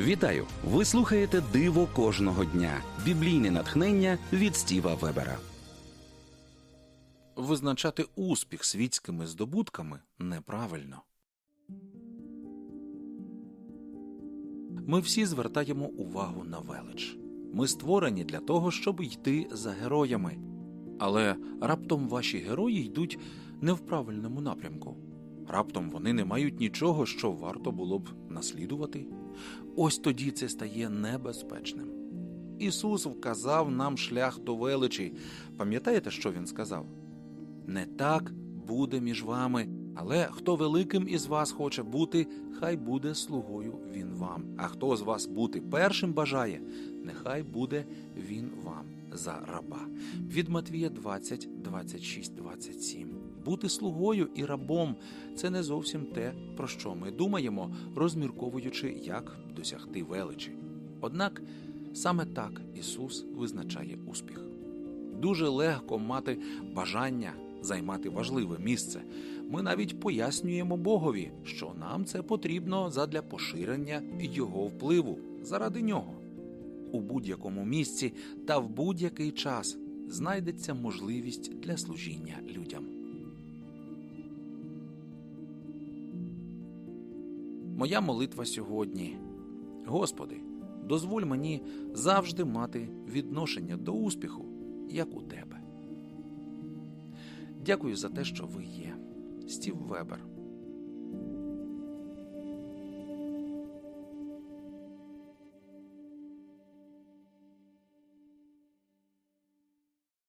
Вітаю! Ви слухаєте Диво кожного дня. Біблійне натхнення від Стіва Вебера. Визначати успіх світськими здобутками неправильно. Ми всі звертаємо увагу на велич. Ми створені для того, щоб йти за героями. Але раптом ваші герої йдуть не в правильному напрямку. Раптом вони не мають нічого, що варто було б наслідувати. Ось тоді це стає небезпечним. Ісус вказав нам шлях до величі. Пам'ятаєте, що Він сказав? Не так буде між вами, але хто великим із вас хоче бути, хай буде слугою він вам. А хто з вас бути першим бажає, нехай буде він вам за раба. Від Матвія 20, 26, 27. Бути слугою і рабом це не зовсім те, про що ми думаємо, розмірковуючи, як досягти величі. Однак саме так Ісус визначає успіх. Дуже легко мати бажання займати важливе місце. Ми навіть пояснюємо Богові, що нам це потрібно задля поширення його впливу заради нього. У будь-якому місці та в будь-який час знайдеться можливість для служіння людям. Моя молитва сьогодні. Господи, дозволь мені завжди мати відношення до успіху, як у Тебе. Дякую за те, що ви є. Стів Вебер.